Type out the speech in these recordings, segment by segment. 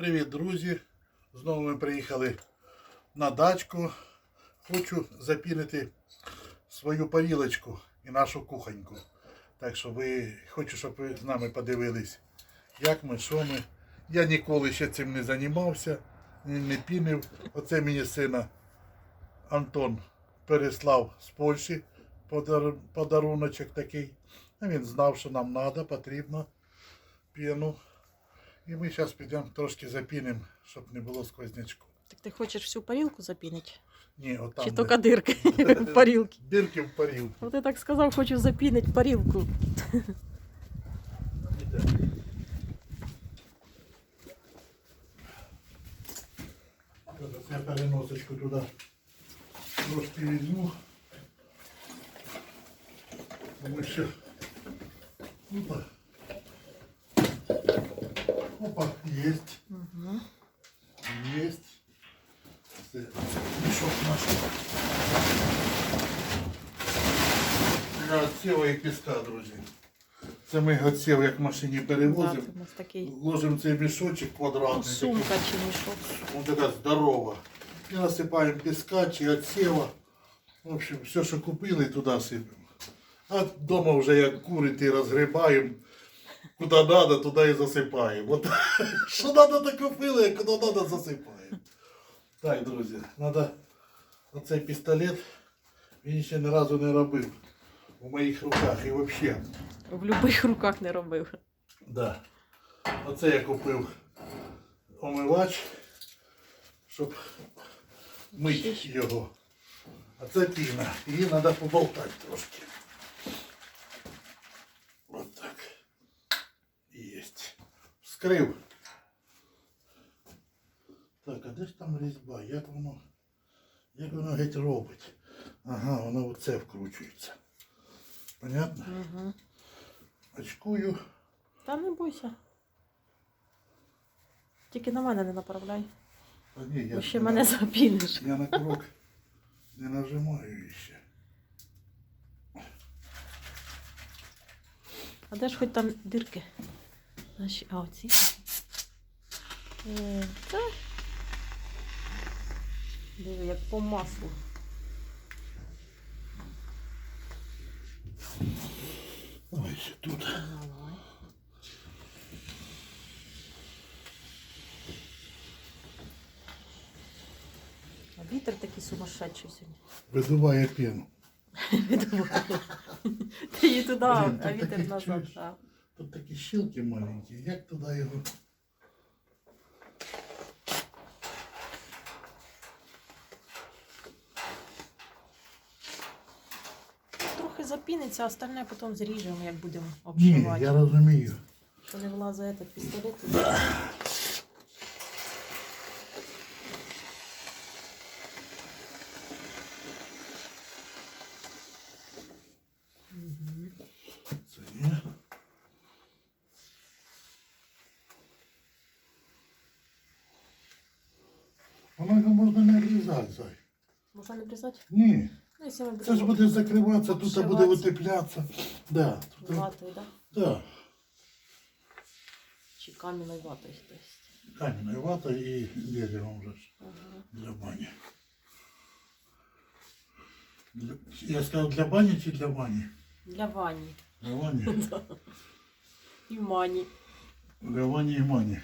Привіт, друзі! Знову ми приїхали на дачку. Хочу запінити свою парілочку і нашу кухоньку. Так що ви хочу, щоб ви з нами подивились, як ми, що ми. Я ніколи ще цим не займався, не, пінив. Оце мені сина Антон переслав з Польщі подар, подаруночок такий. Він знав, що нам треба, потрібно піну. І ми зараз підемо трошки запінимо, щоб не було сквознячку. Так ти хочеш всю парілку запінити? Ні, отам. Чи тільки дирки в парілки? Дирки в парілку. От ти так сказав, хочу запінити парілку. Я переносочку туди трошки візьму. Тому що. Опа. Єсть. Угу. Єсть. Це мішок наш. Для отсєва і піска, друзі. Це ми отсєв як в машині перевозимо. такий Ложимо цей мішочок квадратний. такий. сумка чи мішок. Вот така здорова. І насипаємо піска чи отсева. В общем, все, що купили, туди сипемо. А вдома вже як курити розгрібаємо. Куди треба, туди і засипаємо. От, що треба, то купили, а куди треба, засипаємо. Так, друзі, треба оцей пістолет. Він ще ні разу не робив у моїх руках і взагалі. В будь-яких руках не робив. Да. Оце я купив омивач, щоб мити його. А це піна. Її треба поболтати трошки. От так. Єсть. Вскрив. Так, а де ж там різьба? Як воно? Як воно геть робить? Ага, воно оце вкручується. Понятно? Угу. Очкую. Та не бойся. Тільки на мене не направляй. Та ні, я Бо ще мене запіниш. Я на курок не нажимаю ще. А де ж хоч там дирки? Наші, а оці. Е. Диви, як по маслу. Ой, ще тут. А вітер такий сумасшедший сьогодні. Видуває пену. Відбуває. Ти її туди, а вітер назад. Тут такі щілки маленькі. Як туди його? Трохи запіниться, а остальне потім зріжемо, як будемо Ні, обшивати. я розумію. Що не влазить этот пістолет. Можна не брізати? Ні. Ну, якщо ми Це ж будемо буде закриватися, тут буде обшивати. утеплятися. Да, тут, ватою, да? да. Чи кам'яною ватою, то есть. Кам'яною ватою і деревом вже ж Ага. для бані. Для... Я сказав для бані чи для бані? Для вані. Для бані. І мані. Для вані і мані.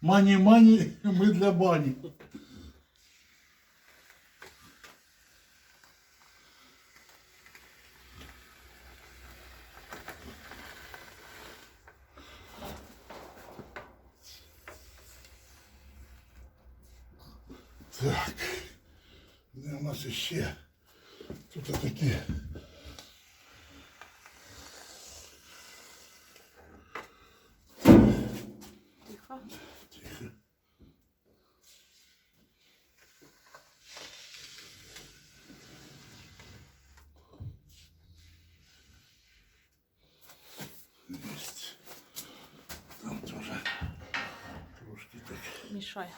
Мані, мані, ми для бані. Так. Де у нас іще? Тут такі. Тихо. Тихо. Есть. Там тоже трошки так. Мішай.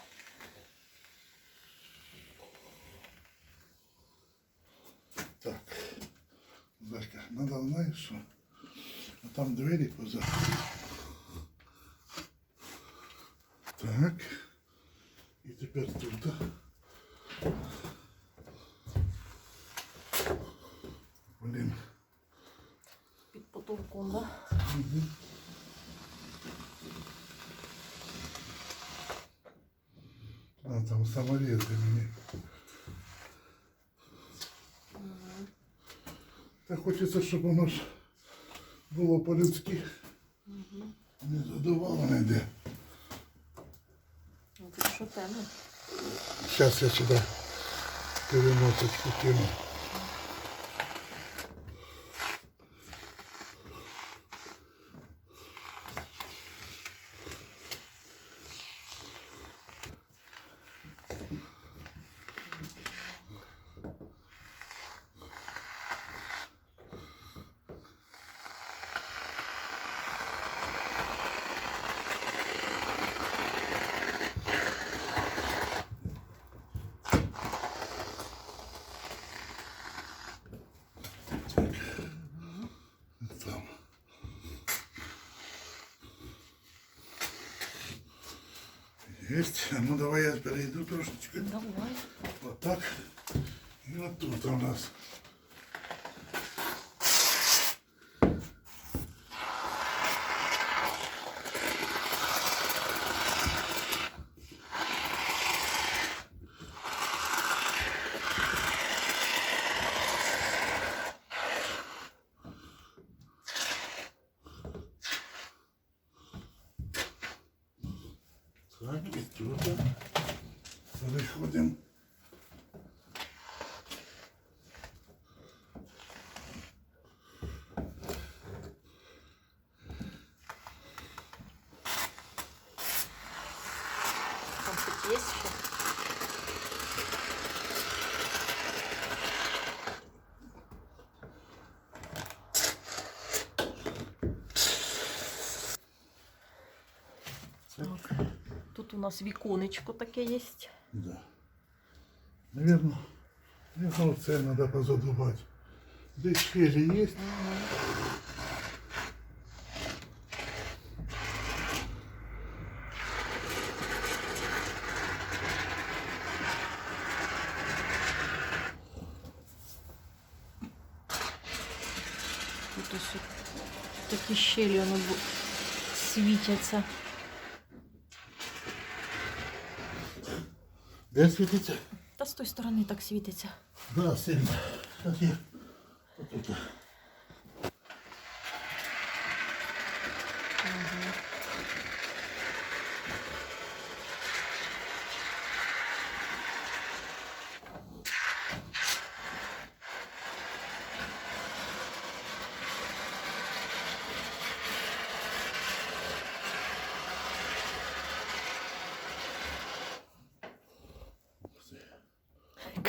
надо, знаешь что? А там двери поза. Так. І тепер тут. Блін. Під потолком, да? А там саморези мені. Хочеться, щоб воно ж було по-людськи. Не задувало не йде. Що темно. Зараз я сюди переносочку кину. Есть. Ну давай я перейду трошечки. Давай. Вот так. И вот тут у нас. Так, и нас віконечко таке є. Да. Наверное, наверное, це надо позадувать. Здесь щели есть. Тут ось такі щелі воно бу- світяться. Де світиться? Та з тої сторони так світиться. Да, сильно. Сейчас я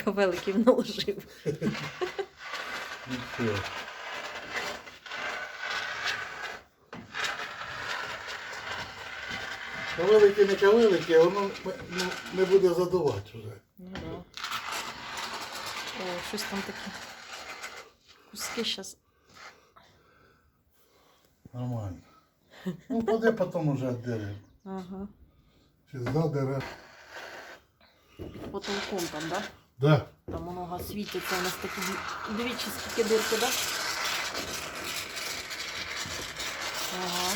вот это. Кавеликів наложив. Ну. Кавелики не кавелики, а воно не, не буде задувати вже. Ну да. О, щось там таке. Куски зараз. Нормально. Ну, поди потім уже віддеремо. Ага. Чи задере. Потолком там, да? Да. Там много світиться. У нас такі дві- двічі скільки дирки, да? Ага.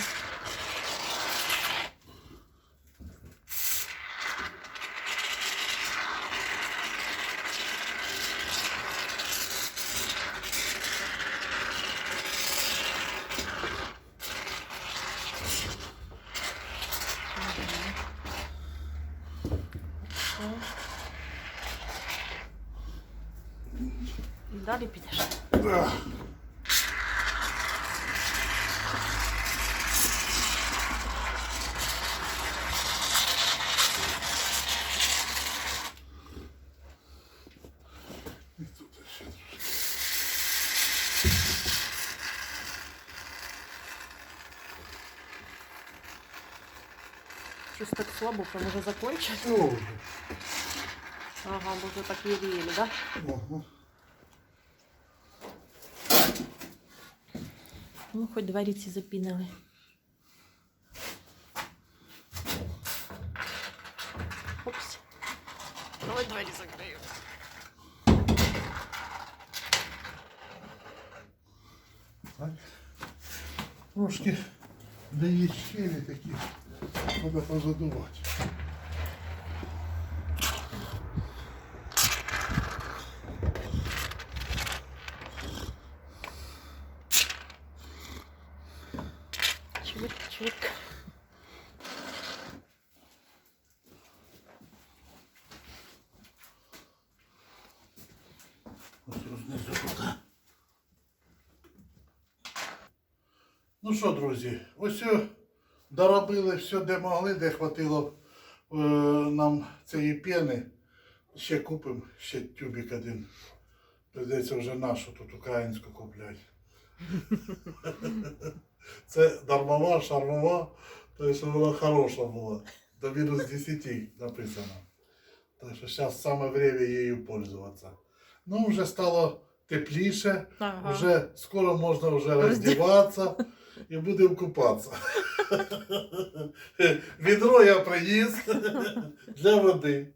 Все. І далі підеш. Да. І тут ще трошки. Щось так слабо, що може закончити. Ага, бо вже так єлі-єлі, да? Ага. Ну, хоч двері ці запінили. Опс. Давай двері закрию. Так. Трошки, де є щелі такі, треба позадувати. Тут. Ну що, друзі, ось о, доробили все, де могли, де хватило е, нам цієї пени. Ще купимо, ще тюбик один. Придеться вже нашу тут українську купляти. Це дармова, шармова, то що вона хороша була. До мінус 10 написано. Так що зараз саме время її пользуватися. Ну, вже стало тепліше, Ага. вже скоро можна вже роздіватися і будемо купатися. Відро я приніс для води.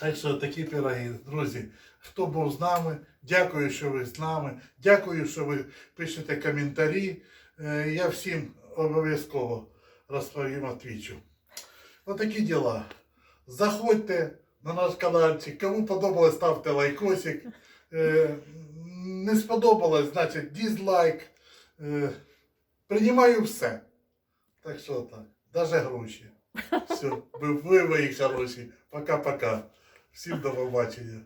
Так що такі пироги. Друзі, хто був з нами, дякую, що ви з нами. Дякую, що ви пишете коментарі. Е, Я всім обов'язково розповім отвічу. Отакі діла. Заходьте на наш каналчик. Кому подобалось, ставте лайкосик. Е, Не сподобалось, значить дізлайк. Е, Приймаю все. Так що так, даже гроші. Все, ви, ви мої хороші. Пока-пока. Всім до побачення.